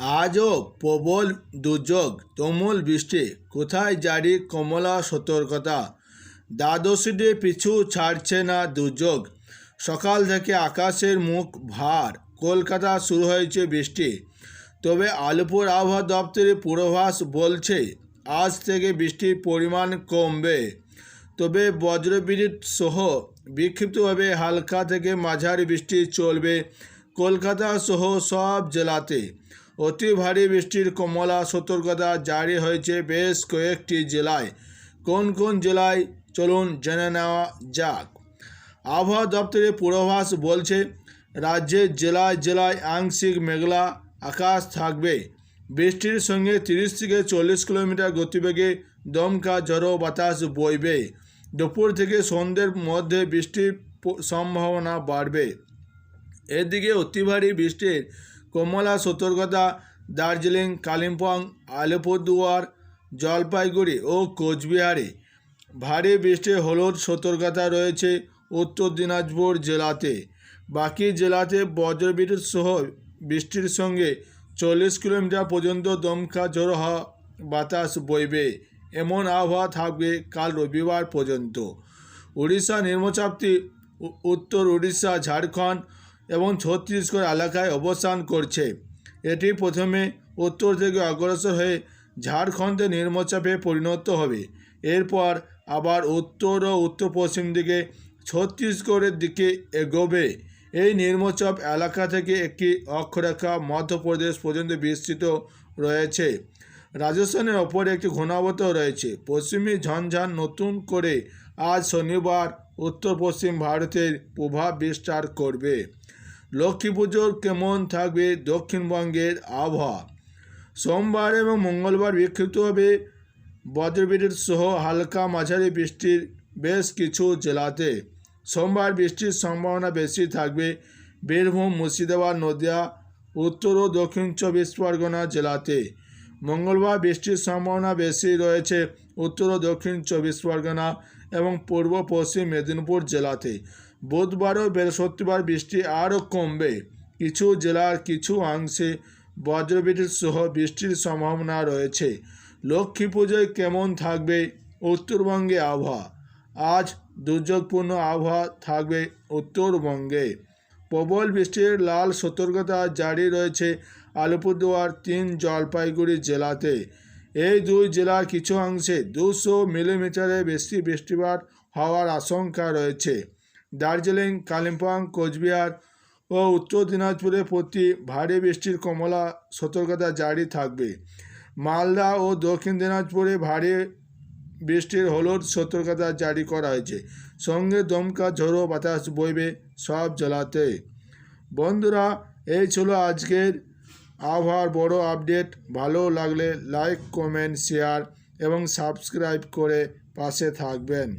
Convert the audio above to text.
আজও প্রবল দুর্যোগ, তুমুল বৃষ্টি। কোথায় জারি কমলা সতর্কতা? দ্বাদশীতে পিছু ছাড়ছে না দুর্যোগ। সকাল থেকে আকাশের মুখ ভার। কলকাতা শুরু হয়েছে বৃষ্টি। তবে আলিপুর আবহাওয়া দপ্তরের পূর্বাভাস বলছে, আজ থেকে বৃষ্টির পরিমাণ কমবে। তবে বজ্রবিদ্যুৎ সহ বিক্ষিপ্তভাবে হালকা থেকে মাঝারি বৃষ্টি চলবে কলকাতা সহ সব জেলাতে। অতি ভারী বৃষ্টির কমলা সতর্কতা জারি হয়েছে বেশ কয়েকটি জেলায়। কোন কোন জেলায়? চলুন জেনে নেওয়া যাক। আবহাওয়া দপ্তরের পূর্বাভাস বলছে, রাজ্যের জেলায় জেলায় আংশিক মেঘলা আকাশ থাকবে। বৃষ্টির সঙ্গে তিরিশ থেকে চল্লিশ কিলোমিটার গতিবেগে দমকা, ঝড়ো বাতাস বইবে। দুপুর থেকে সন্ধ্যের মধ্যে বৃষ্টির সম্ভাবনা বাড়বে। এদিকে অতি ভারী বৃষ্টির কমলা, সতর্কতা, দার্জিলিং, কালিম্পং, আলিপুরদুয়ার, জলপাইগুড়ি ও কোচবিহারে। ভারী বৃষ্টির হলুদ সতর্কতা রয়েছে উত্তর দিনাজপুর জেলাতে। বাকি জেলাতে বজ্রবিদ্যুৎ সহ বৃষ্টির সঙ্গে চল্লিশ কিলোমিটার পর্যন্ত দমকা ঝোড়ো হাওয়া বাতাস বইবে। এমন আবহাওয়া থাকবে কাল রবিবার পর্যন্ত। উড়িষ্যা নিম্নচাপটি উত্তর উড়িষ্যা ঝাড়খণ্ড এবং ছত্তিশগড় এলাকায় অবস্থান করছে। এটি প্রথমে উত্তর থেকে অগ্রসর হয়ে ঝাড়খণ্ডে নিম্নচাপে পরিণত হবে। এরপর আবার উত্তর ও উত্তর পশ্চিম দিকে ছত্তিশগড়ের দিকে এগোবে। এই নিম্নচাপ এলাকা থেকে একটি অক্ষরেখা মধ্যপ্রদেশ পর্যন্ত বিস্তৃত রয়েছে। রাজস্থানের ওপরে একটি ঘূর্ণাবর্ত রয়েছে। পশ্চিমী ঝঞ্ঝান নতুন করে আজ শনিবার উত্তর পশ্চিম ভারতের প্রভাব বিস্তার করবে। লক্ষ্মী পুজোর কেমন থাকবে দক্ষিণবঙ্গের আবহাওয়া? সোমবার এবং মঙ্গলবার বিক্ষিপ্তভাবে বজ্রবিদ্যুৎ সহ হালকা মাঝারি বৃষ্টির বেশ কিছু জেলাতে। সোমবার বৃষ্টির সম্ভাবনা বেশি থাকবে বীরভূম, মুর্শিদাবাদ, নদিয়া, উত্তর ও দক্ষিণ চব্বিশ পরগনা জেলাতে। মঙ্গলবার বৃষ্টির সম্ভাবনা বেশি রয়েছে উত্তর ও দক্ষিণ চব্বিশ পরগনা এবং পূর্ব পশ্চিম মেদিনীপুর জেলাতে। বুধবার ও বৃহস্পতিবার বৃষ্টি আরও কমবে। কিছু জেলার কিছু অংশে বজ্রবিদ্যুৎ সহ বৃষ্টির সম্ভাবনা রয়েছে। লক্ষ্মী পুজোয় কেমন থাকবে উত্তরবঙ্গে আবহাওয়া? আজ দুর্যোগপূর্ণ আবহাওয়া থাকবে উত্তরবঙ্গে। প্রবল বৃষ্টির লাল সতর্কতা জারি রয়েছে আলিপুরদুয়ার তিন, জলপাইগুড়ি জেলাতে। এই দুই জেলার কিছু অংশে দুশো মিলিমিটারের বেশি বৃষ্টিপাত হওয়ার আশঙ্কা রয়েছে। দার্জিলিং, কালিম্পং, কোচবিহার ও উত্তর দিনাজপুরে প্রতি ভারী বৃষ্টির কমলা সতর্কতা জারি থাকবে। মালদা ও দক্ষিণ দিনাজপুরে ভারী বৃষ্টির হলুদ সতর্কতা জারি করা হয়েছে। সঙ্গে দমকা, ঝোড়ো বাতাস বইবে সব জেলাতে। বন্ধুরা, এই ছিল আজকের আবহাওয়ার বড় আপডেট। ভালো লাগলে লাইক, কমেন্ট, শেয়ার এবং সাবস্ক্রাইব করে পাশে থাকবেন।